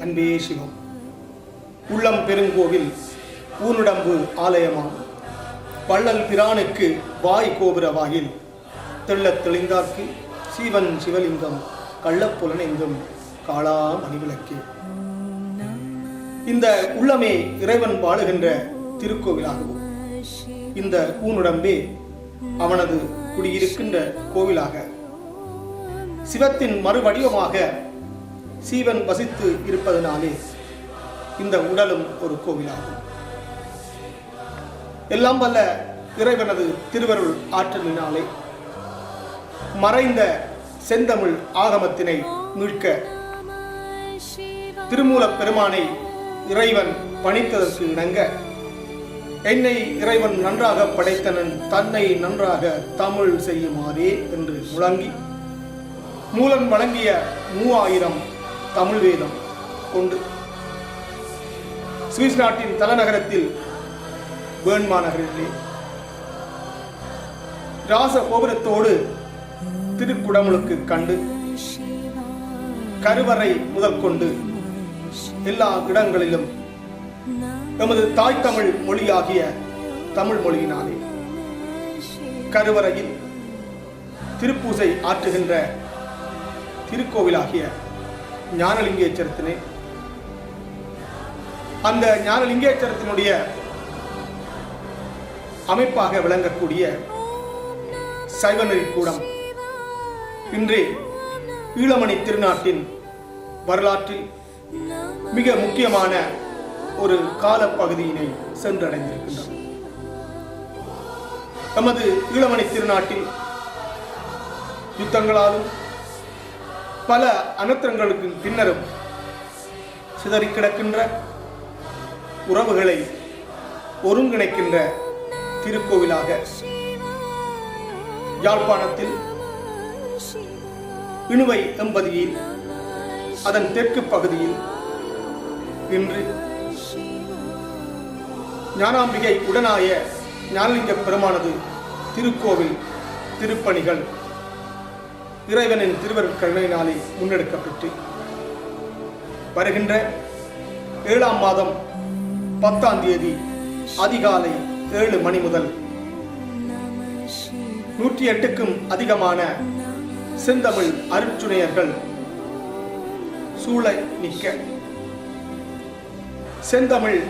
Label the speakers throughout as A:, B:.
A: அன்பே சிவம். உள்ளம் பெருங்கோவில் ஊனுடம்பு ஆலயமாம். பள்ளல் பிரானுக்கு வாய் கோபுர வாயில் தெள்ளத் தெளிந்தார்க்கு சீவன் சிவலிங்கம் கள்ளப்புலனெங்கும் காளா மணிவிளக்கே இந்த உள்ளமே இறைவன் பாடுகின்ற திருக்கோவிலாகவும் இந்த ஊனுடம்பே அவனது குடியிருக்கின்ற கோவிலாக. சிவத்தின் மறுவடிவமாக சீவன் வசித்து இருப்பதனாலே இந்த உடலும் ஒரு கோவிலாகும். எல்லாம் வல்ல இறைவனது திருவருள் ஆற்றலினாலே மறைந்த செந்தமிழ் ஆகமத்தினை மீட்க திருமூலப் பெருமானை இறைவன் பணித்ததற்கு இணங்க. என்னை இறைவன் நன்றாக படைத்தனன் தன்னை நன்றாக தமிழ் செய்யுமாறே என்று முழங்கி மூலன் வழங்கிய மூவாயிரம் தமிழ் வேதம் கொண்டு. சுவிஸ் நாட்டின் தலைநகரத்தில் பேர்ன்மா நகரிலே ராச கோபுரத்தோடு திருக்குடமுழுக்கு கண்டு கருவறை முதல் கொண்டு எல்லா இடங்களிலும் எமது தாய் தமிழ் மொழியாகிய தமிழ் மொழியினாலே கருவறையில் திருப்பூசை ஆற்றுகின்ற திருக்கோவிலாகிய ஞானலிங்கேச்சரத்தினை. அந்த ஞானலிங்கேச்சரத்தினுடைய அமைப்பாக விளங்கக்கூடிய சைவநெறி கூடம் இன்று ஈழமணி திருநாட்டின் வரலாற்றில் மிக முக்கியமான ஒரு காலப்பகுதியினை சென்றடைந்திருக்கின்றன. நமது ஈழமணி திருநாட்டில் யுத்தங்களாலும் பல அனர்த்தங்களுக்கு பின்னரும் சிதறி கிடக்கின்ற உறவுகளை ஒருங்கிணைக்கின்ற திருக்கோவிலாக யாழ்ப்பாணத்தில் இணுவை தம்பதியில் அதன் தெற்கு பகுதியில் இன்று ஞானாம்பிகை உடனாய ஞானலிங்க பெருமானது திருக்கோவில் திருப்பணிகள் இறைவனின் திருவருட் கருணையினாலே முன்னெடுக்கப்பட்டு வருகின்ற ஏழாம் மாதம் பத்தாம் தேதி அதிகாலை ஏழு மணி முதல் நூற்றி எட்டுக்கும் அதிகமான செந்தமிழ் அருச்சுனையர்கள் சூளை நிற்க. செந்தமிழ்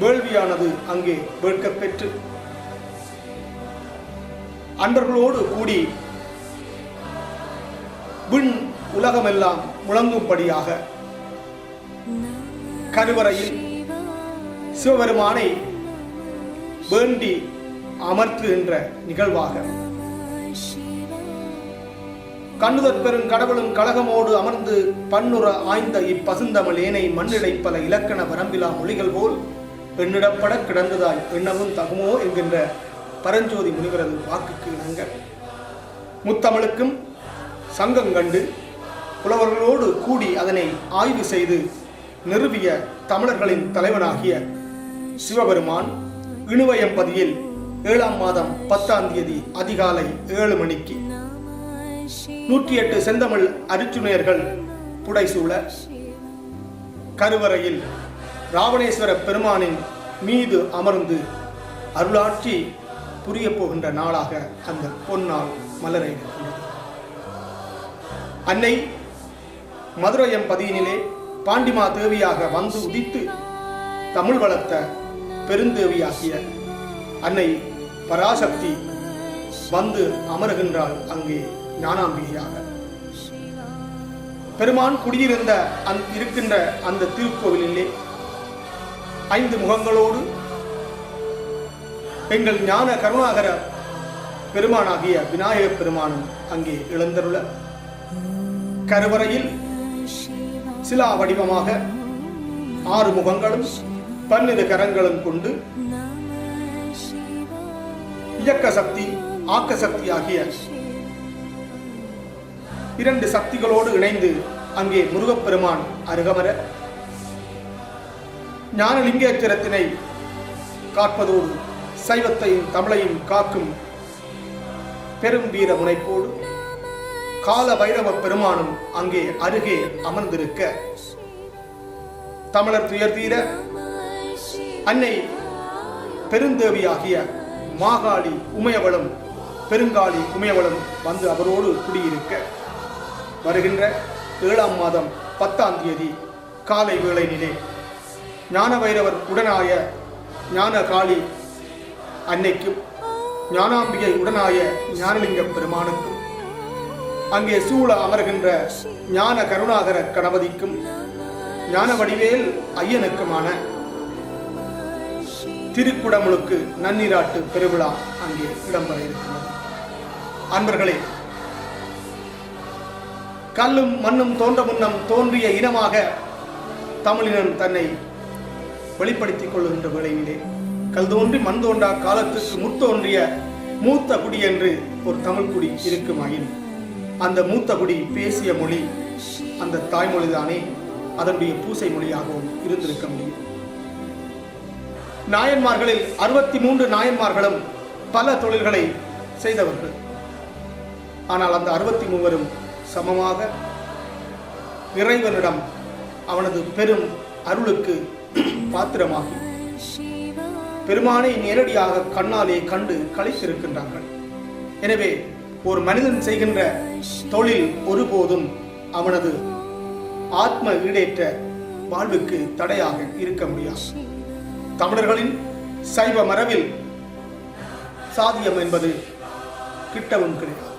A: வேள்வியானது அங்கே வேட்கப் பெற்று. அன்பர்களோடு கூடி விண் உலகமெல்லாம் முழங்கும்படியாக கருவறையில் சிவபெருமானை வேண்டி அமர்த்துகின்ற நிகழ்வாக. கண்ணுதற் பெரும் கடவுளும் கழகமோடு அமர்ந்து பன்னுற ஆய்ந்த இப்பசுந்தமிழ் ஏனை மண்ணிடை பல இலக்கண வரம்பிலா மொழிகள் போல் பெண்ணிடப்பட கிடந்ததாய் எண்ணவும் தகுமோ என்கின்ற பரஞ்சோதி முனிவரது வாக்குக்கு இணங்க. முத்தமிழுக்கும் சங்கம் கண்டு புலவர்களோடு கூடி அதனை ஆய்வு செய்து நிறுவிய தமிழர்களின் தலைவனாகிய சிவபெருமான் இணுவயம்பதியில் ஏழாம் மாதம் பத்தாம் தேதி அதிகாலை ஏழு மணிக்கு நூற்றி எட்டு செந்தமிழ் அருச்சுனையர்கள் புடைசூழ கருவறையில் ராவணேஸ்வர பெருமானின் மீது அமர்ந்து அருளாட்சி புரிய போகின்ற நாளாக அந்த பொன்னால் மலரை அன்னை மதுரையம் பதியினிலே பாண்டிமா தேவியாக வந்து உதித்து தமிழ் வளர்த்த பெருந்தேவியாகிய அன்னை பராசக்தி வந்து அமருகின்றாள் அங்கே. ஞானாம்பிகையாக. பெருமான் குடியிருந்த அந் இருக்கின்ற அந்த திருக்கோவிலிலே ஐந்து முகங்களோடு எங்கள் ஞான கருணாகர பெருமானாகிய விநாயக பெருமானும் அங்கே இழந்தருள கருவறையில் சிலா வடிவமாக ஆறு முகங்களும் பன்னிரு கரங்களும் கொண்டு இயக்க சக்தி ஆக்க சக்தி ஆகிய இரண்டு சக்திகளோடு இணைந்து அங்கே முருகப்பெருமான் அருகமர ஞானலிங்கேச்சரத்தினை காப்பதோடு சைவத்தையும் தமிழையும் காக்கும் பெரும் வீர முனைப்போடு கால பைரவ பெருமானும் அங்கே அருகே அமர்ந்திருக்க தமிழர் துயர் தீர அன்னை பெருந்தேவியாகிய மாகாளி உமையவளும் பெருங்காளி உமையவளும் வந்து அவரோடு குடியிருக்க. வருகின்ற ஏழாம் மாதம் பத்தாம் தேதி காலை வேளையினிலே ஞான வைரவர் உடனாய ஞான காளி அன்னைக்கும் ஞானாம்பிகை உடனாய ஞானலிங்க பெருமானுக்கும் அங்கே சூழ அமர்கின்ற ஞான கருணாகர கணபதிக்கும் ஞான வடிவேல் ஐயனுக்குமான திருக்குடமுழுக்கு நன்னீராட்டு பெருவிழா அங்கே இடம்பெற இருக்கிறது. அன்பர்களே கல்லும் மண்ணும் தோன்ற முன்னம் தோன்றிய இனமாக தமிழினம் தன்னை வெளிப்படுத்திக் கொள்கின்ற வேளையிலே. கல் தோன்றி மண் தோன்றா காலத்துக்கு முத்தோன்றிய மூத்த குடி என்று ஒரு தமிழ் குடி இருக்குமாயின். அந்த மூத்த குடி பேசிய மொழி அந்த தாய்மொழிதானே அதனுடைய பூசை மொழியாகவும் இருந்திருக்க முடியும். நாயன்மார்களில் அறுபத்தி மூன்று நாயன்மார்களும் பல தொழில்களை செய்தவர்கள். ஆனால் அந்த அறுபத்தி மூவரும் சமமாக இறைவனிடம் அவனது பெரும் அருளுக்கு பாத்திரமாகி பெருமானை நேரடியாக கண்ணாலே கண்டு கழித்திருக்கின்றார்கள் எனவே ஒரு மனிதன் செய்கின்ற தொழில் ஒருபோதும் அவனது ஆத்ம ஈடேற்ற வாழ்வுக்கு தடையாக இருக்க முடியாது. தமிழர்களின் சைவ மரபில் சாதியம் என்பது கிட்டவும் கிடையாது.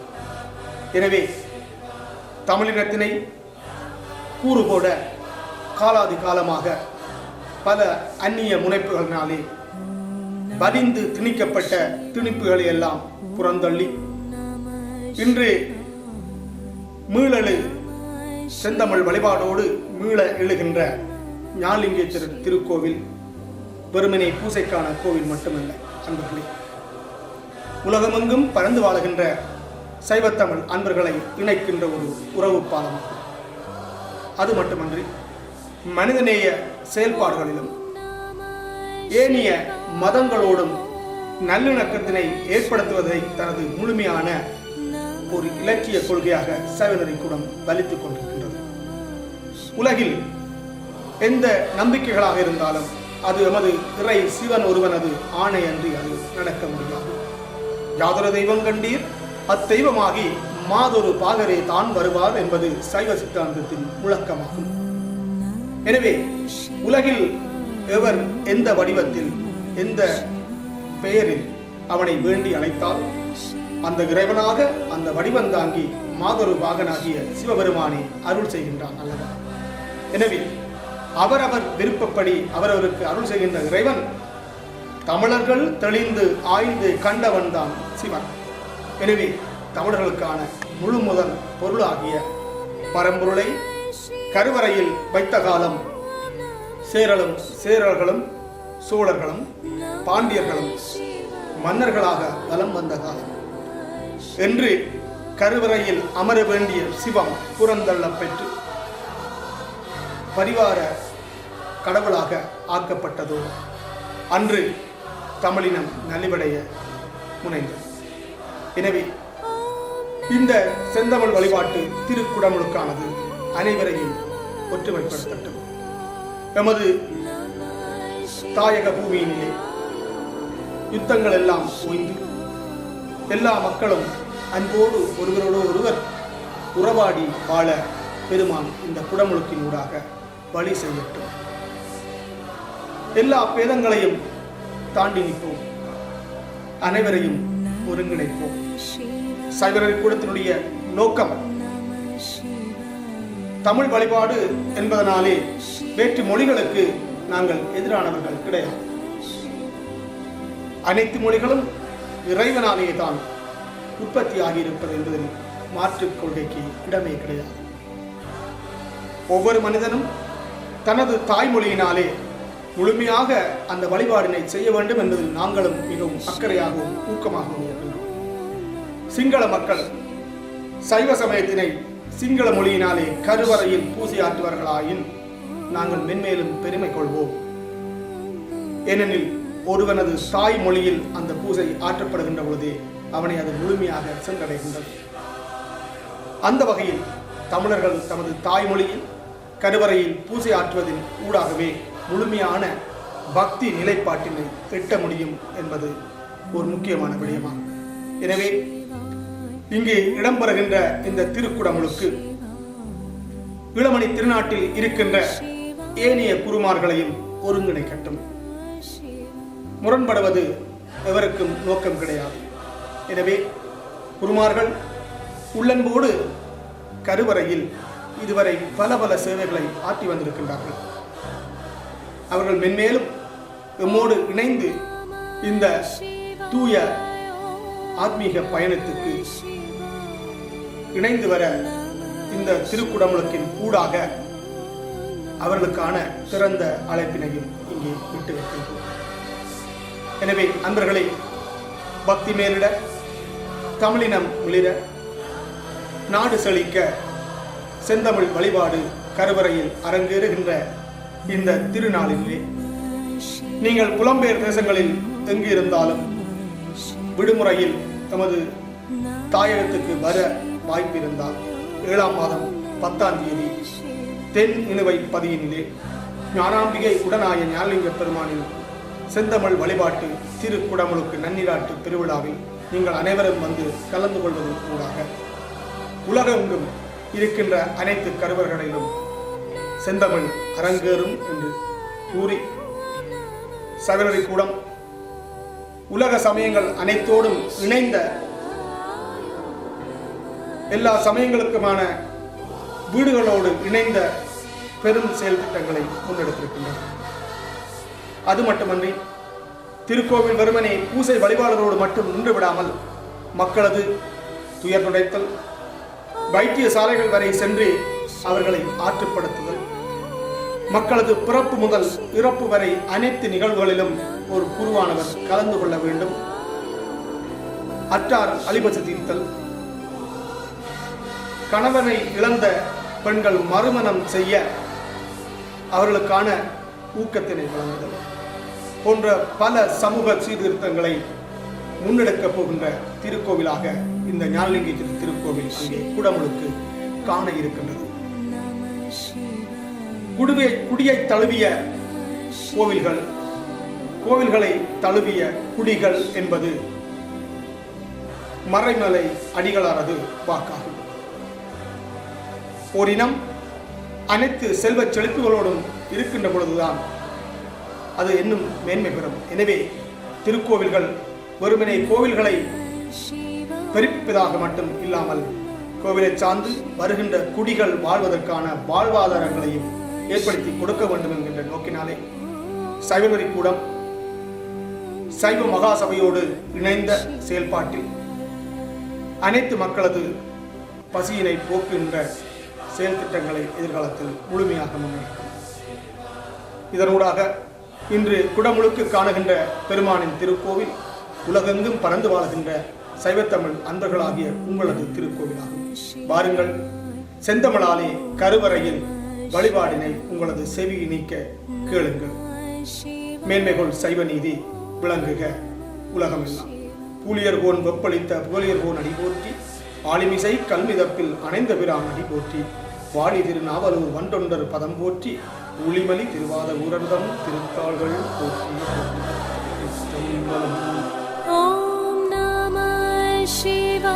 A: எனவே தமிழினத்தினை கூறு போட காலாதி காலமாக பல அந்நிய முனைப்புகளினாலே பதிந்து திணிக்கப்பட்ட திணிப்புகளை எல்லாம் புறந்தள்ளி இன்று மீளழு செந்தமிழ் வழிபாடோடு மீள எழுகின்ற ஞாலிங்கேஸ்வரர் திருக்கோவில் வெறுமனை பூசைக்கான கோவில் மட்டுமல்ல அன்பர்களே. உலகமெங்கும் பறந்து வாழுகின்ற சைவத்தமிழ் அன்பர்களை இணைக்கின்ற ஒரு உறவு பாலம். அது மட்டுமன்றி மனிதநேய செயல்பாடுகளிலும் ஏனைய மதங்களோடும் நல்லிணக்கத்தினை ஏற்படுத்துவதை தனது முழுமையான ஒரு இலக்கிய கொள்கையாக சைவநெறி கூடம் வலித்துக் கொண்டிருக்கின்றது. உலகில் எந்த நம்பிக்கைகளாக இருந்தாலும் அது எமது இறை சிவன் ஒருவனது ஆணை அன்றி அது நடக்க முடியாது. யாதொரு தெய்வம் கண்டீர்? அத்தெய்வமாகி மாதொரு பாகரே தான் வருவார் என்பது சைவ சித்தாந்தத்தின் முழக்கமாகும். எனவே உலகில் எவர் எந்த வடிவத்தில் எந்த பெயரில் அவனை வேண்டி அழைத்தால் அந்த இறைவனாக அந்த வடிவம் தாங்கி மாதொரு பாகனாகிய சிவபெருமானை அருள் செய்கின்றான் அல்லவா? எனவே அவரவர் விருப்பப்படி அவரவருக்கு அருள் செய்கின்ற இறைவன் தமிழர்கள் தெளிந்து ஆய்ந்து கண்டவன் தான் சிவன். எனவே தமிழர்களுக்கான முழு முதல் பொருளாகிய பரம்பொருளை கருவறையில் வைத்த காலம் சேரலும் சேரர்களும் சோழர்களும் பாண்டியர்களும் மன்னர்களாக வலம் வந்த காலம். என்று கருவறையில் அமர வேண்டிய சிவம் புறந்தள்ள பெற்று பரிவார கடவுளாக ஆக்கப்பட்டதோ? அன்று தமிழினம் நலிவடைய முனைந்தது. எனவே இந்த செந்தமிழ் வழிபாட்டு திருக்குடமுழுக்கானது அனைவரையும் ஒற்றுமைப்படுத்தட்டும். எமது தாயக பூமியினிலே யுத்தங்கள் எல்லாம் ஓய்ந்து எல்லா மக்களும் அன்போடு ஒருவரோடு ஒருவர் உறவாடி வாழ பெருமான் இந்த குடமுழுக்கின் ஊடாக வழி செய்யட்டும். எல்லா பேதங்களையும் தாண்டி நிற்போம். அனைவரையும் ஒருங்கிணைப்போம். சைவரறி கூடத்தினுடைய நோக்கம். தமிழ் வழிபாடு என்பதனாலே வேற்று மொழிகளுக்கு நாங்கள் எதிரானவர்கள் கிடையாது. அனைத்து மொழிகளும் இறைவனாலேயே தான் உற்பத்தி ஆகியிருப்பது என்பதில் மாற்றுக் கொள்கைக்கு இடமே கிடையாது. ஒவ்வொரு மனிதனும் தனது தாய்மொழியினாலே முழுமையாக அந்த வழிபாடினை செய்ய வேண்டும் என்பதில் நாங்களும் மிகவும் அக்கறையாகவும் ஊக்கமாகவும் இருக்கின்றோம். சிங்கள மக்கள் சைவ சமயத்தினை சிங்கள மொழியினாலே கருவறையில் பூசை ஆற்றுவார்களாயின் நாங்கள் மென்மேலும் பெருமை கொள்வோம். ஏனெனில் ஒருவனது தாய் மொழியில் அந்த பூசை ஆற்றப்படுகின்ற பொழுதே அவனை அது முழுமையாக சென்றடைகின்றது. அந்த வகையில் தமிழர்கள் தமது தாய்மொழியில் கருவறையில் பூசை ஆற்றுவதின் ஊடாகவே முழுமையான பக்தி நிலைப்பாட்டினை எட்ட முடியும் என்பது ஒரு முக்கியமான விடயமாகும். எனவே இங்கே இடம்பெறுகின்ற இந்த திருக்குடமுழுக்கு இளமணி திருநாட்டில் இருக்கின்ற ஏனைய குருமார்களையும் ஒருங்கிணைக்கட்டும். முரண்படுவது எவருக்கும் நோக்கம் கிடையாது. எனவே குருமார்கள் உள்ளன்போடு கருவறையில் இதுவரை பல பல சேவைகளை ஆற்றி வந்திருக்கின்றார்கள். அவர்கள் மென்மேலும் எம்மோடு இணைந்து இந்த தூய ஆத்மீக பயணத்துக்கு இணைந்து வர இந்த திருக்குடமுழுக்கின் கூடாக அவர்களுக்கான சிறந்த அழைப்பினையும் இங்கே விட்டு வைக்கின்றோம் எனவே அன்பர்களை பக்தி மேலிட தமிழினம் மிளிர நாடு செழிக்க செந்தமிழ் வழிபாடு கருவறையில் அரங்கேறுகின்ற இந்த திருநாளிலே நீங்கள் புலம்பெயர் தேசங்களில் எங்கு இருந்தாலும் விடுமுறையில் தமது தாயகத்துக்கு வர வாய்ப்பு இருந்தால் ஏழாம் மாதம் பத்தாம் தேதி தென் இணுவை பதியினிலே ஞானாம்பிகை உடனாய ஞானலிங்க பெருமானின் செந்தமிழ் வழிபாட்டு திரு குடமுழுக்கு நன்னீராட்டு திருவிழாவில் நீங்கள் அனைவரும் வந்து கலந்து கொள்வதன் கூடாக உலகெங்கும் இருக்கின்ற அனைத்து கருவர்களிலும் செந்தமிழ் அரங்கேறும் என்று கூறி சகலரி கூடம் உலக சமயங்கள் அனைத்தோடும் இணைந்த எல்லா சமயங்களுக்குமான வீடுகளோடு இணைந்த பெரும் செயல் திட்டங்களை முன்னெடுத்திருக்கின்றன அது மட்டுமன்றி திருக்கோவில் வெறுமனே பூசை வழிபாடுகளோடு மட்டும் நின்று விடாமல் மக்களது துயர் துடைத்தல் வைத்தியசாலைகள் வரை சென்று அவர்களை ஆற்றுப்படுத்துதல் மக்களது பிறப்பு முதல் இறப்பு வரை அனைத்து நிகழ்வுகளிலும் ஒரு குருவானவர் கலந்து கொள்ள வேண்டும். அற்றார் அலிபச தீர்த்தல் கணவனை இழந்த பெண்கள் மறுமணம் செய்ய அவர்களுக்கான ஊக்கத்தினை வழங்குதல் போன்ற பல சமூக சீர்திருத்தங்களை முன்னெடுக்கப் போகின்ற திருக்கோவிலாக இந்த ஞானலிங்கேஸ்வரி திருக்கோவில் இங்கே குடமுழுக்கு காண இருக்கின்றது. குடுவை குடியை தழுவிய கோவில்கள் கோவில்களை தழுவிய குடிகள் என்பது மறைமலை அடிகளாரது வாக்காகும். ஓரினம் அனைத்து செல்வச் செழிப்புகளோடும் இருக்கின்ற பொழுதுதான் அது இன்னும் மேன்மை பெறும். எனவே திருக்கோவில்கள் வெறுமனே கோவில்களை பெருப்பிப்பதாக மட்டும் இல்லாமல் கோவிலை சார்ந்து வருகின்ற குடிகள் வாழ்வதற்கான வாழ்வாதாரங்களையும் ஏற்படுத்தி கொடுக்க வேண்டும் என்கின்ற நோக்கினாலே சைவநெறி கூடம் சைவ மகாசபையோடு இணைந்த செயல்பாட்டில் அனைத்து மக்களது பசியினை போக்குகின்ற செயல் திட்டங்களை எதிர்காலத்தில் முழுமையாக முன்னேற்றும் இதனூடாக இன்று குடமுழுக்கு காணுகின்ற பெருமானின் திருக்கோவில் உலகெங்கும் பறந்து வாழுகின்ற சைவத்தமிழ் அன்பர்களாகிய உங்களது திருக்கோவிலாகும். வாருங்கள் செந்தமிழாலே கருவறையில் வழிபாடினை உங்களது செவி நீக்க கேளுங்கள். மேன்மைகொள் சைவ நீதி விளங்குக. உலகம் எல்லாம். பூலியர் போன் வெப்பளித்த புகழியர் போன் அடி போற்றி ஆளிமிசை கல்மிதப்பில் அணைந்த பிரான் அடி போற்றி வாடி திருநாவலூர் வண்டொண்டர் பதம் போற்றி ஒளிமலி திருவாத ஊரர்தம் திருத்தாள்கள் போற்றி.
B: ஓம் நம சிவா